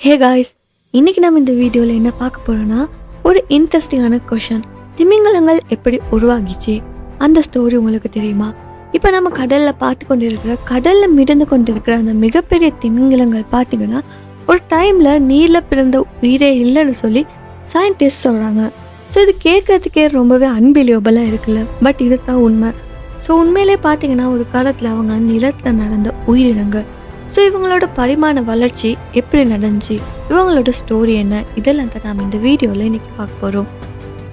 Hey guys இன்னைக்கு நம்ம இந்த வீடியோவில் என்ன பார்க்க போகிறோன்னா ஒரு இன்ட்ரெஸ்டிங்கான கொஷன் திமிங்கலங்கள் எப்படி உருவாகிச்சு? அந்த ஸ்டோரி உங்களுக்கு தெரியுமா? இப்போ நம்ம கடலில் பார்த்து கொண்டு இருக்கிற கடலில் மிதந்து கொண்டிருக்கிற அந்த மிகப்பெரிய திமிங்கலங்கள் பார்த்தீங்கன்னா ஒரு டைமில் நீரில் பிறந்த உயிரே இல்லைன்னு சொல்லி சயின்டிஸ்ட் சொல்கிறாங்க ஸோ இது கேட்கறதுக்கே ரொம்பவே அன்பிலியபிளாக இருக்குல்ல. பட் இதுதான் உண்மை. ஸோ உண்மையிலே பார்த்தீங்கன்னா ஒரு காலத்தில் அவங்க நிலத்தில் நடந்த உயிரினங்கள். ஸோ இவங்களோட பரிமாண வளர்ச்சி எப்படி நடந்துச்சு? இவங்களோட ஸ்டோரி என்ன? இதெல்லாம் தான் நாம் இந்த வீடியோவில் இன்றைக்கி பார்க்க போகிறோம்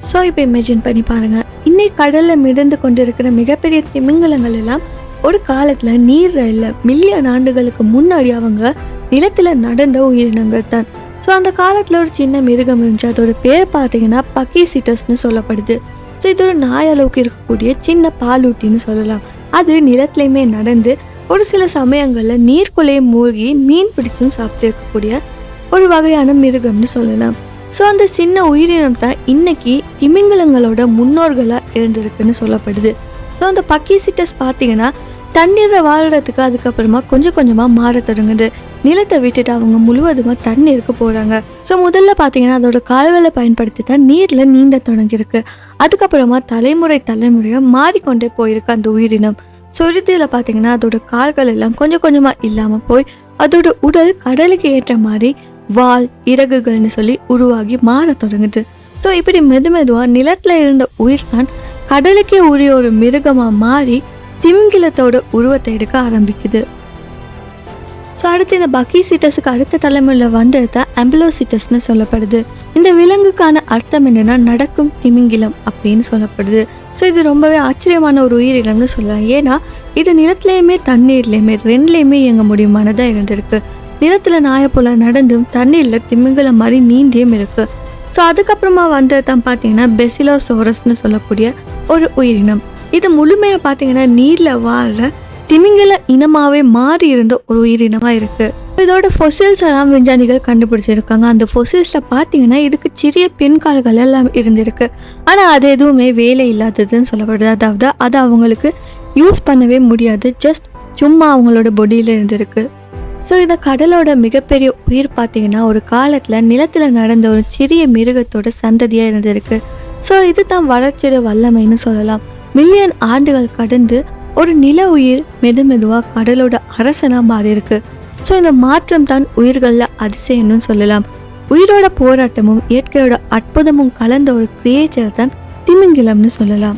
ஸோ இப்போ இமேஜின் பண்ணி பாருங்கள் இன்னைக்கு கடலில் மிதந்து கொண்டிருக்கிற மிகப்பெரிய திமிங்கலங்கள் எல்லாம் ஒரு காலத்தில் நீர் இல்லை மில்லியன் ஆண்டுகளுக்கு முன்னாடி அவங்க நிலத்தில் நடந்த உயிரினங்கள் தான். ஸோ அந்த காலத்தில் ஒரு சின்ன மிருகம் இருந்துச்சு. அதோட பேர் பார்த்தீங்கன்னா பக்கிசிட்டஸ்னு சொல்லப்படுது. ஸோ இது ஒரு நாய் அளவுக்கு இருக்கக்கூடிய சின்ன பாலூட்டின்னு சொல்லலாம். அது நிலத்துலையுமே நடந்து ஒரு சில சமயங்களில் நீர்க்குள்ளே மூழ்கி மீன் பிடிச்சும் சாப்பிட்டு இருக்கக்கூடிய ஒரு வகையான மிருகம்னு சொல்லலாம். ஸோ அந்த சின்ன உயிரினம் தான் இன்னைக்கு திமிங்கலங்களோட முன்னோர்களாக இருந்திருக்குன்னு சொல்லப்படுது. ஸோ அந்த பக்கிசிட்டஸ் பார்த்தீங்கன்னா தண்ணீரை வாழ்கிறதுக்கு அதுக்கப்புறமா கொஞ்சம் கொஞ்சமாக மாற தொடங்குது. நிலத்தை விட்டுட்டு அவங்க முழுவதுமாக தண்ணீருக்கு போகிறாங்க ஸோ முதல்ல பார்த்தீங்கன்னா அதோட கால்களை பயன்படுத்தி தான் நீரில் நீந்த தொடங்கியிருக்கு. அதுக்கப்புறமா தலைமுறை தலைமுறையாக மாறிக்கொண்டே போயிருக்கு அந்த உயிரினம். சுருதியில் பார்த்தீங்கன்னா அதோட கால்கள் எல்லாம் கொஞ்சம் கொஞ்சமாக இல்லாமல் போய் அதோட உடல் கடலுக்கு ஏற்ற மாதிரி வால் இறகுகள்னு சொல்லி உருவாகி மாறத் தொடங்குது. ஸோ இப்படி மெது மெதுவாக நிலத்தில் இருந்த உயிர் தான் கடலுக்கே உரிய ஒரு மிருகமாக மாறி திமிங்கிலத்தோட உருவத்தை எடுக்க ஆரம்பிக்குது. ஸோ அடுத்து இந்த பக்கிசிட்டஸுக்கு அடுத்த தலைமுறையில் வந்தது அம்பிலோசிட்டஸ்னு சொல்லப்படுது. இந்த விலங்குக்கான அர்த்தம் என்னன்னா நடக்கும் திமிங்கிலம் அப்படின்னு சொல்லப்படுது. ஸோ இது ரொம்பவே ஆச்சரியமான ஒரு உயிரினம்னு சொல்லலாம். ஏன்னா இது நிலத்துலேயுமே தண்ணீர்லேயுமே ரெண்டுலேயுமே இயங்க முடியுமானதாக இருந்திருக்கு. நிலத்தில் நாயை போல நடந்தும் தண்ணீரில் திமிங்கல மாதிரி நீந்தியும் இருக்கு. ஸோ அதுக்கப்புறமா வந்தது தான் பார்த்தீங்கன்னா பெசிலோசோரஸ்னு சொல்லக்கூடிய ஒரு உயிரினம் இது முழுமையாக பார்த்தீங்கன்னா நீரில் வாழ்ற திமிங்கல இனமாகவே மாறி இருந்த ஒரு உயிரினமாக இருக்குது இதோட ஃபொசில்ஸ் எல்லாம் விஞ்ஞானிகள் கண்டுபிடிச்சிருக்காங்க. அந்த ஃபொசில்ஸில் பார்த்தீங்கன்னா இதுக்கு சிறிய பெண்கால்கள் எல்லாம் இருந்திருக்கு. ஆனால் அது எதுவுமே வேலை இல்லாததுன்னு சொல்லப்படுது. அதாவது அது அவங்களுக்கு யூஸ் பண்ணவே முடியாது. ஜஸ்ட் சும்மா அவங்களோட பொடியில் இருந்திருக்கு. ஸோ இந்த கடலோட மிகப்பெரிய உயிர் பார்த்தீங்கன்னா ஒரு காலத்தில் நிலத்தில் நடந்த ஒரு சிறிய மிருகத்தோட சந்ததியாக இருந்திருக்கு. ஸோ இது தான் வளர்ச்சியோட வல்லமைன்னு சொல்லலாம். மில்லியன் ஆண்டுகள் கடந்து ஒரு நில உயிர் மெது மெதுவாக கடலோட அரசனாக மாறியிருக்கு. ஸோ இந்த மாற்றம் தான் உயிர்களில் அதிசயம்னு சொல்லலாம். உயிரோட போராட்டமும் இயற்கையோட அற்புதமும் கலந்த ஒரு கிரியேச்சர் தான் திமிங்கிலம்னு சொல்லலாம்.